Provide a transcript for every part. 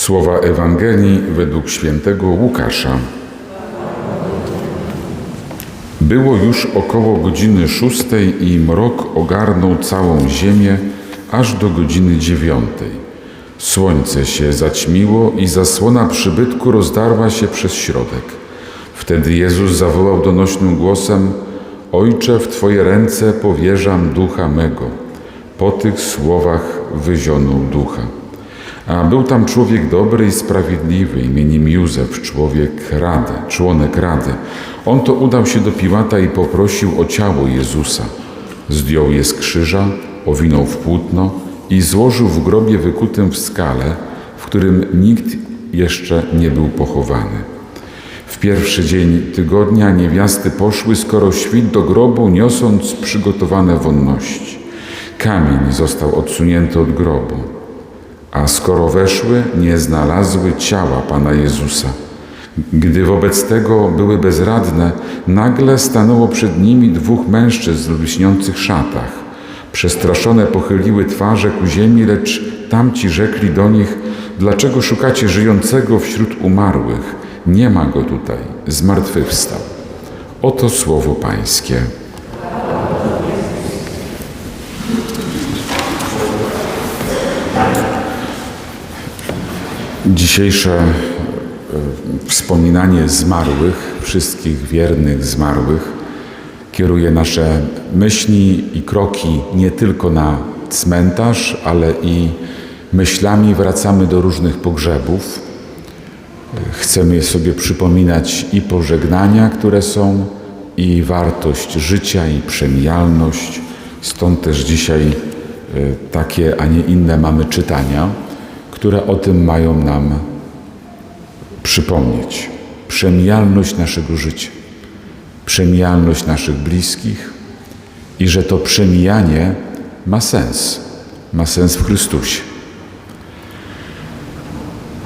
Słowa Ewangelii według świętego Łukasza. Było już około godziny szóstej i mrok ogarnął całą ziemię aż do godziny dziewiątej. Słońce się zaćmiło i zasłona przybytku rozdarła się przez środek. Wtedy Jezus zawołał donośnym głosem: Ojcze, w Twoje ręce powierzam ducha mego. Po tych słowach wyzionął ducha. A był tam człowiek dobry i sprawiedliwy, imieniem Józef, człowiek rady, członek rady. On to udał się do Piłata i poprosił o ciało Jezusa. Zdjął je z krzyża, owinął w płótno i złożył w grobie wykutym w skale, w którym nikt jeszcze nie był pochowany. W pierwszy dzień tygodnia niewiasty poszły skoro świt do grobu, niosąc przygotowane wonności. Kamień został odsunięty od grobu, a skoro weszły, nie znalazły ciała Pana Jezusa. Gdy wobec tego były bezradne, nagle stanęło przed nimi dwóch mężczyzn w lśniących szatach. Przestraszone pochyliły twarze ku ziemi, lecz tamci rzekli do nich, dlaczego szukacie żyjącego wśród umarłych? Nie ma go tutaj, zmartwychwstał. Oto słowo Pańskie. Dzisiejsze e, wspominanie zmarłych, wszystkich wiernych zmarłych, kieruje nasze myśli i kroki nie tylko na cmentarz, ale i myślami wracamy do różnych pogrzebów. Chcemy sobie przypominać i pożegnania, które są, i wartość życia, i przemijalność. Stąd też dzisiaj e, takie, a nie inne mamy czytania, które o tym mają nam przypomnieć. Przemijalność naszego życia, przemijalność naszych bliskich i że to przemijanie ma sens, ma sens w Chrystusie.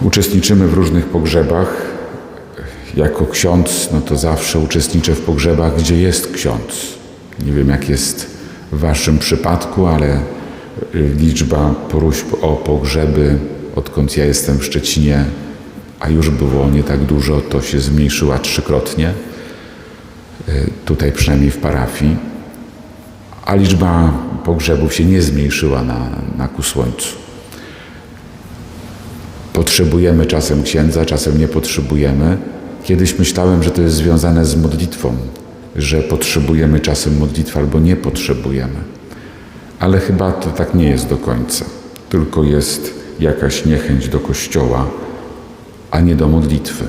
Uczestniczymy w różnych pogrzebach. Jako ksiądz, no to zawsze uczestniczę w pogrzebach, gdzie jest ksiądz. Nie wiem, jak jest w Waszym przypadku, ale liczba próśb o pogrzeby, odkąd ja jestem w Szczecinie, a już było nie tak dużo, to się zmniejszyła trzykrotnie. Tutaj przynajmniej w parafii. A liczba pogrzebów się nie zmniejszyła na, na ku słońcu. Potrzebujemy czasem księdza, czasem nie potrzebujemy. Kiedyś myślałem, że to jest związane z modlitwą, że potrzebujemy czasem modlitwy albo nie potrzebujemy. Ale chyba to tak nie jest do końca. Tylko jest jakaś niechęć do kościoła, a nie do modlitwy.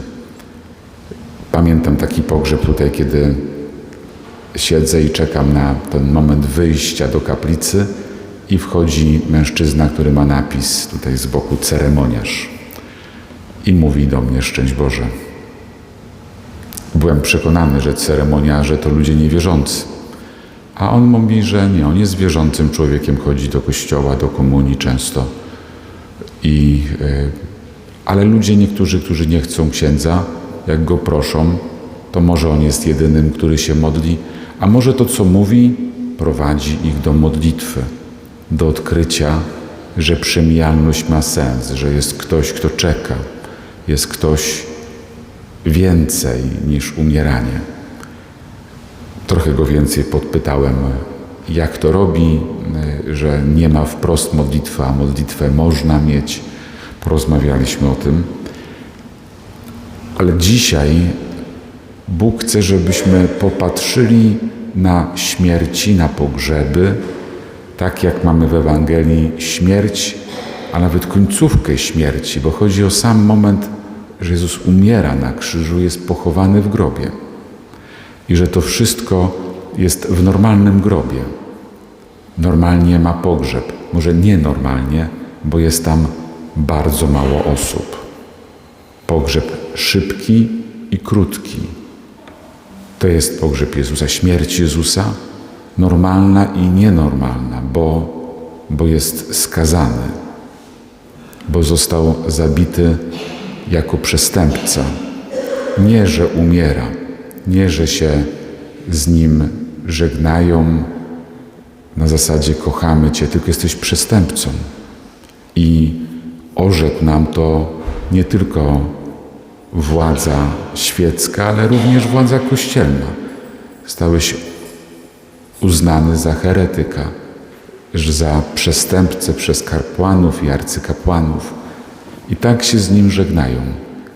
Pamiętam taki pogrzeb tutaj, kiedy siedzę i czekam na ten moment wyjścia do kaplicy i wchodzi mężczyzna, który ma napis tutaj z boku ceremoniarz i mówi do mnie szczęść Boże. Byłem przekonany, że ceremoniarze to ludzie niewierzący. A on mówi, że nie, on jest wierzącym człowiekiem, chodzi do kościoła, do komunii często. I, yy, ale ludzie niektórzy, którzy nie chcą księdza, jak go proszą, to może on jest jedynym, który się modli, a może to, co mówi, prowadzi ich do modlitwy, do odkrycia, że przemijalność ma sens, że jest ktoś, kto czeka, jest ktoś więcej niż umieranie. Trochę go więcej podpytałem, jak to robi, że nie ma wprost modlitwy, a modlitwę można mieć. Porozmawialiśmy o tym. Ale dzisiaj Bóg chce, żebyśmy popatrzyli na śmierci, na pogrzeby, tak jak mamy w Ewangelii śmierć, a nawet końcówkę śmierci, bo chodzi o sam moment, że Jezus umiera na krzyżu, jest pochowany w grobie i że to wszystko jest w normalnym grobie. Normalnie ma pogrzeb, może nienormalnie, bo jest tam bardzo mało osób. Pogrzeb szybki i krótki. To jest pogrzeb Jezusa, śmierć Jezusa, normalna i nienormalna, bo, bo jest skazany, bo został zabity jako przestępca. Nie, że umiera, nie, że się z nim żegnają na zasadzie kochamy Cię, tylko jesteś przestępcą. I orzekł nam to nie tylko władza świecka, ale również władza kościelna. Stałeś uznany za heretyka, za przestępcę przez kapłanów i arcykapłanów. I tak się z nim żegnają.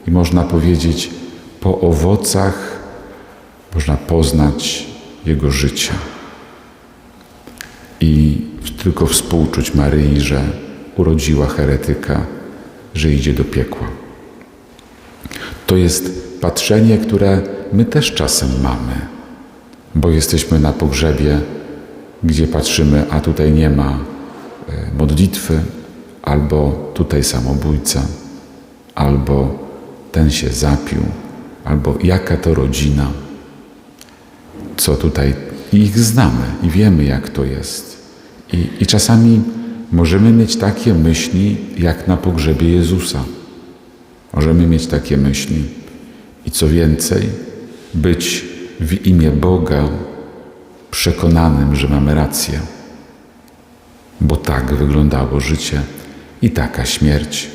I można powiedzieć, po owocach można poznać jego życia. I tylko współczuć Maryi, że urodziła heretyka, że idzie do piekła. To jest patrzenie, które my też czasem mamy, bo jesteśmy na pogrzebie, gdzie patrzymy, a tutaj nie ma e, modlitwy, albo tutaj samobójca, albo ten się zapił, albo jaka to rodzina, co tutaj ich znamy i wiemy, jak to jest. I, I czasami możemy mieć takie myśli, jak na pogrzebie Jezusa. Możemy mieć takie myśli. I co więcej, być w imię Boga przekonanym, że mamy rację. Bo tak wyglądało życie i taka śmierć.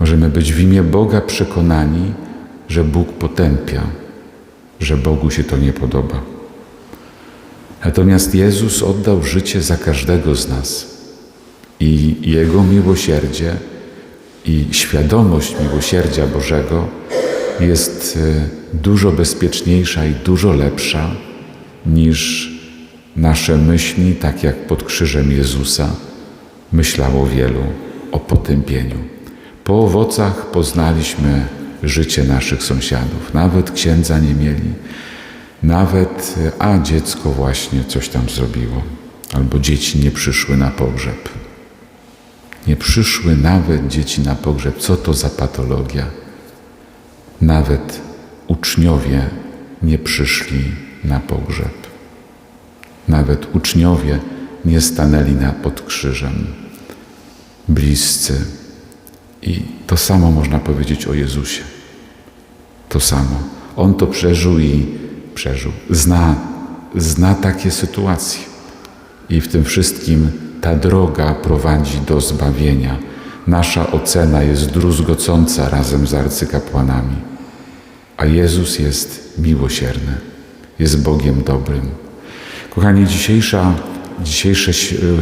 Możemy być w imię Boga przekonani, że Bóg potępia, że Bogu się to nie podoba. Natomiast Jezus oddał życie za każdego z nas i Jego miłosierdzie i świadomość miłosierdzia Bożego jest e, dużo bezpieczniejsza i dużo lepsza niż nasze myśli, tak jak pod krzyżem Jezusa myślało wielu o potępieniu. Po owocach poznaliśmy życie naszych sąsiadów. Nawet księdza nie mieli. Nawet, a dziecko właśnie coś tam zrobiło. Albo dzieci nie przyszły na pogrzeb. Nie przyszły nawet dzieci na pogrzeb. Co to za patologia? Nawet uczniowie nie przyszli na pogrzeb. Nawet uczniowie nie stanęli na pod krzyżem. Bliscy. I to samo można powiedzieć o Jezusie. To samo. On to przeżył i przeżył. Zna, zna takie sytuacje. I w tym wszystkim ta droga prowadzi do zbawienia. Nasza ocena jest druzgocąca razem z arcykapłanami, a Jezus jest miłosierny, jest Bogiem dobrym. Kochani, dzisiejsza, dzisiejsze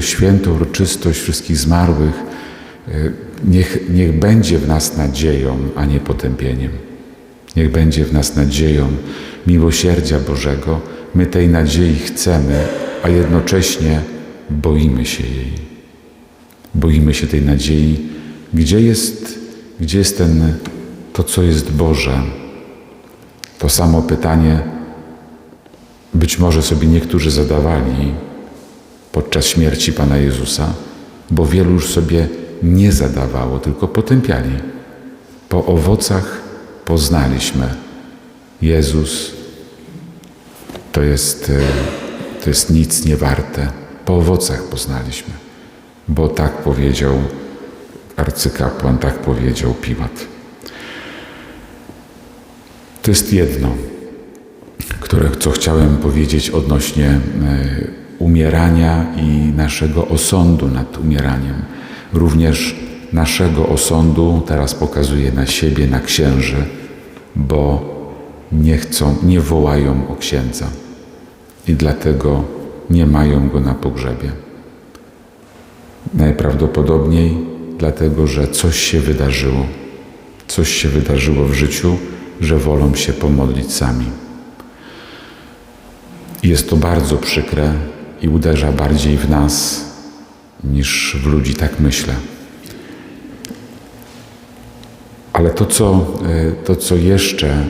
święto, uroczystość wszystkich zmarłych e, niech, niech będzie w nas nadzieją, a nie potępieniem. Niech będzie w nas nadzieją miłosierdzia Bożego. My tej nadziei chcemy, a jednocześnie boimy się jej. Boimy się tej nadziei. Gdzie jest, gdzie jest ten, to, co jest Boże? To samo pytanie być może sobie niektórzy zadawali podczas śmierci Pana Jezusa, bo wielu już sobie nie zadawało, tylko potępiali. Po owocach poznaliśmy. Jezus to jest, e, to jest nic nie warte. Po owocach poznaliśmy, bo tak powiedział arcykapłan, tak powiedział Piłat. To jest jedno, które, co chciałem powiedzieć odnośnie e, umierania i naszego osądu nad umieraniem. Również naszego osądu teraz pokazuje na siebie, na księży, bo nie chcą, nie wołają o księdza i dlatego nie mają go na pogrzebie. Najprawdopodobniej dlatego, że coś się wydarzyło. Coś się wydarzyło w życiu, że wolą się pomodlić sami. Jest to bardzo przykre i uderza bardziej w nas niż w ludzi, tak myślę. Ale to, co, e, to, co jeszcze e,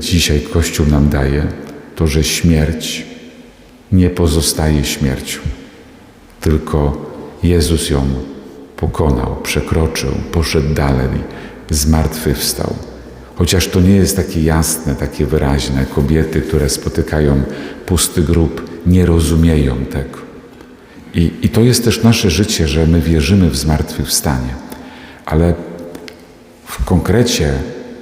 dzisiaj Kościół nam daje, to, że śmierć nie pozostaje śmiercią, tylko Jezus ją pokonał, przekroczył, poszedł dalej, zmartwychwstał. Chociaż to nie jest takie jasne, takie wyraźne, kobiety, które spotykają pusty grób, nie rozumieją tego. I, I to jest też nasze życie, że my wierzymy w zmartwychwstanie, ale w konkrecie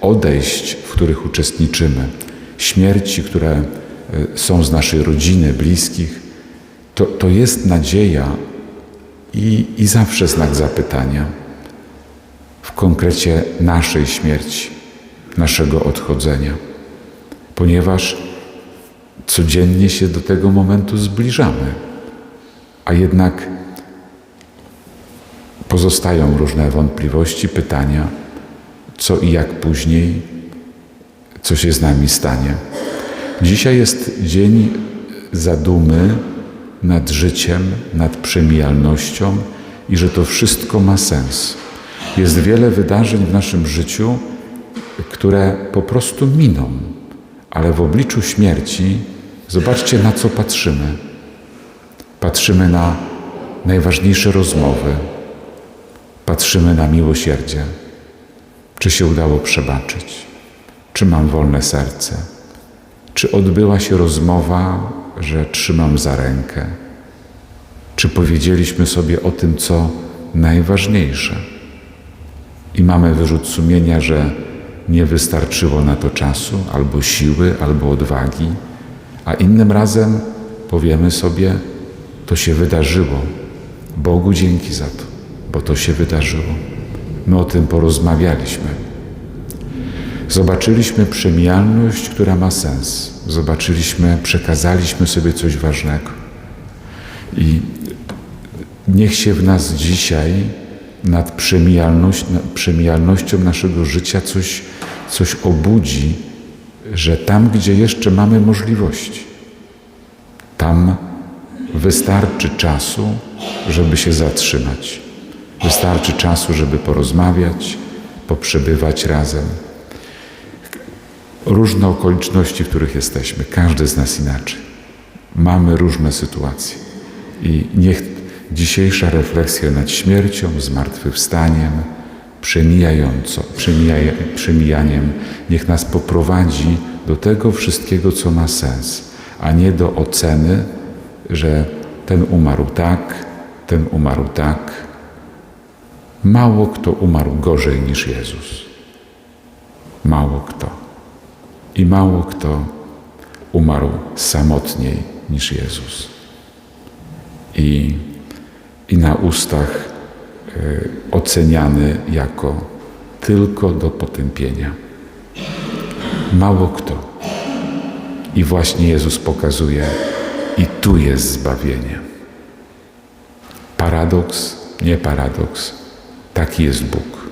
odejść, w których uczestniczymy, śmierci, które e, są z naszej rodziny, bliskich, to, to jest nadzieja i, i zawsze znak zapytania. W konkrecie naszej śmierci, naszego odchodzenia, ponieważ codziennie się do tego momentu zbliżamy, a jednak pozostają różne wątpliwości, pytania, co i jak później, co się z nami stanie. Dzisiaj jest dzień zadumy nad życiem, nad przemijalnością i że to wszystko ma sens. Jest wiele wydarzeń w naszym życiu, które po prostu miną, ale w obliczu śmierci zobaczcie na co patrzymy. Patrzymy na najważniejsze rozmowy, patrzymy na miłosierdzie. Czy się udało przebaczyć? Czy mam wolne serce? Czy odbyła się rozmowa, że trzymam za rękę? Czy powiedzieliśmy sobie o tym, co najważniejsze? I mamy wyrzut sumienia, że nie wystarczyło na to czasu, albo siły, albo odwagi, a innym razem powiemy sobie, to się wydarzyło. Bogu dzięki za to, bo to się wydarzyło. My o tym porozmawialiśmy. Zobaczyliśmy przemijalność, która ma sens. Zobaczyliśmy, przekazaliśmy sobie coś ważnego. I niech się w nas dzisiaj nad przemijalność, nad przemijalnością naszego życia coś, coś obudzi, że tam, gdzie jeszcze mamy możliwości, tam wystarczy czasu, żeby się zatrzymać. Wystarczy czasu, żeby porozmawiać, poprzebywać razem. Różne okoliczności, w których jesteśmy, każdy z nas inaczej. Mamy różne sytuacje. I niech dzisiejsza refleksja nad śmiercią, zmartwychwstaniem, przemijająco, przemija, przemijaniem, niech nas poprowadzi do tego wszystkiego, co ma sens, a nie do oceny, że ten umarł tak, ten umarł tak. Mało kto umarł gorzej niż Jezus. Mało kto. I mało kto umarł samotniej niż Jezus. I, i na ustach y, oceniany jako tylko do potępienia. Mało kto. I właśnie Jezus pokazuje, i tu jest zbawienie. Paradoks, nie paradoks. Taki jest Bóg.